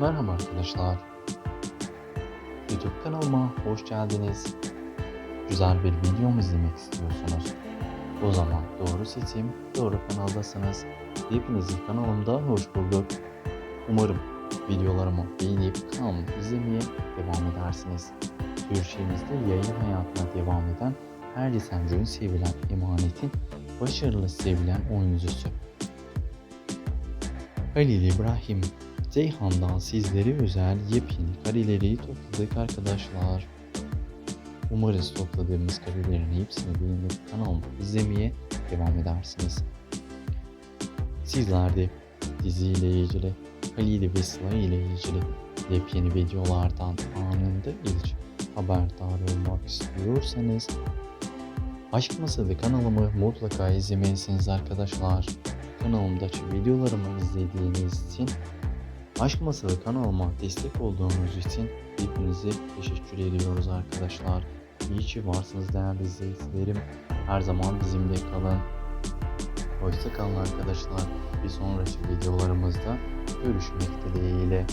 Merhaba arkadaşlar. YouTube kanalıma hoş geldiniz. Güzel bir video izlemek istiyorsunuz? O zaman doğru seçim, doğru kanaldasınız. Hepinizi kanalımda hoş bulduk. Umarım videolarımı beğenip kanalımı izlemeye devam edersiniz. Türkiye'mizde yayın hayatına devam eden her lisancının sevilen emanetin başarılı sevilen oyuncusu. Halil İbrahim Ceyhan'dan sizlere özel yepyeni kareleri topladık arkadaşlar. Umarız topladığımız karelerin hepsini beğenip kanalımı izlemeye devam edersiniz. Sizler de diziyle ilgili, Halil ve Sıla ile ilgili yepyeni videolardan anında ilk haberdar olmak istiyorsanız Aşk Masalı kanalımı mutlaka izlemelisiniz arkadaşlar. Kanalımdaki videolarımı izlediğiniz için Aşk Masalı kanalıma destek olduğunuz için hepinize teşekkür ediyoruz arkadaşlar. İyi ki varsınız değerli izleyicilerim. Her zaman bizimle kalın. Hoşça kalın arkadaşlar. Bir sonraki videolarımızda görüşmek dileğiyle.